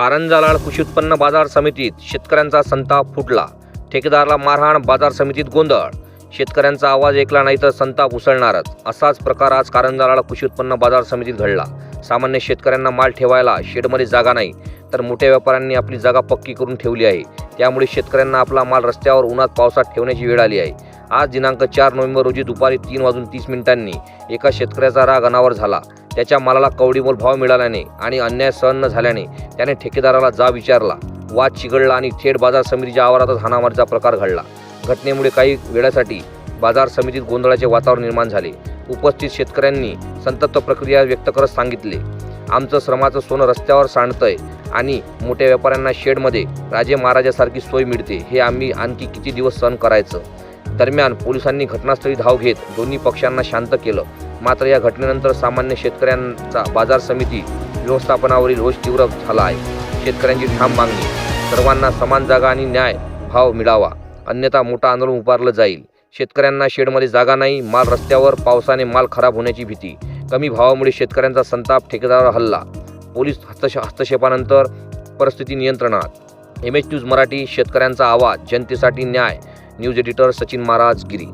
कारंजालाल कृषी उत्पन्न बाजार समितीत शेतकऱ्यांचा संताप फुटला. ठेकेदाराला मारहाण बाजार समितीत गोंधळ. शेतकऱ्यांचा आवाज ऐकला नाही तर संताप उसळणारच. असाच प्रकार आज कारंजालाळ कृषी उत्पन्न बाजार समितीत घडला. सामान्य शेतकऱ्यांना माल ठेवायला शेडमध्ये जागा नाही तर मोठ्या व्यापाऱ्यांनी आपली जागा पक्की करून ठेवली आहे. त्यामुळे शेतकऱ्यांना आपला माल रस्त्यावर उन्हात पावसात ठेवण्याची वेळ आली आहे. आज दिनांक चार नोव्हेंबर रोजी दुपारी तीन वाजून तीस मिनिटांनी एका शेतकऱ्याचा राग अनावर झाला. त्याच्या मालाला कवडीमोल भाव मिळाल्याने आणि अन्याय सहन न झाल्याने त्याने ठेकेदाराला जा विचारला. वाद चिघळला आणि थेट बाजार समितीच्या आवारातच हाणामारीचा प्रकार घडला. घटनेमुळे काही वेळासाठी बाजार समितीत गोंधळाचे वातावरण निर्माण झाले. उपस्थित शेतकऱ्यांनी संतप्त प्रक्रिया व्यक्त करत सांगितले. आमचं श्रमाचं सोनं रस्त्यावर सांडतंय आणि मोठ्या व्यापाऱ्यांना शेडमध्ये राजे महाराजासारखी सोय मिळते. हे आम्ही आणखी किती दिवस सहन करायचं? दरम्यान पोलिसांनी घटनास्थळी धाव घेत दोन्ही पक्षांना शांत केलं. मात्र या घटनेनंतर सामान्य शेतकऱ्यांचा बाजार समिती व्यवस्थापनावरील रोष तीव्र झाला आहे. शेतकऱ्यांची ठाम मागणी सर्वांना समान जागा आणि न्याय भाव मिळावा अन्यथा मोठं आंदोलन उभारलं जाईल. शेतकऱ्यांना शेडमध्ये जागा नाही माल रस्त्यावर पावसाने माल खराब होण्याची भीती कमी भावामुळे शेतकऱ्यांचा संताप ठेकेदारावर हल्ला पोलीस हस्तश हस्तक्षेपानंतर परिस्थिती नियंत्रणात. एम एच न्यूज मराठी शेतकऱ्यांचा आवाज जनतेसाठी न्याय. News editor Sachin Maharaj Giri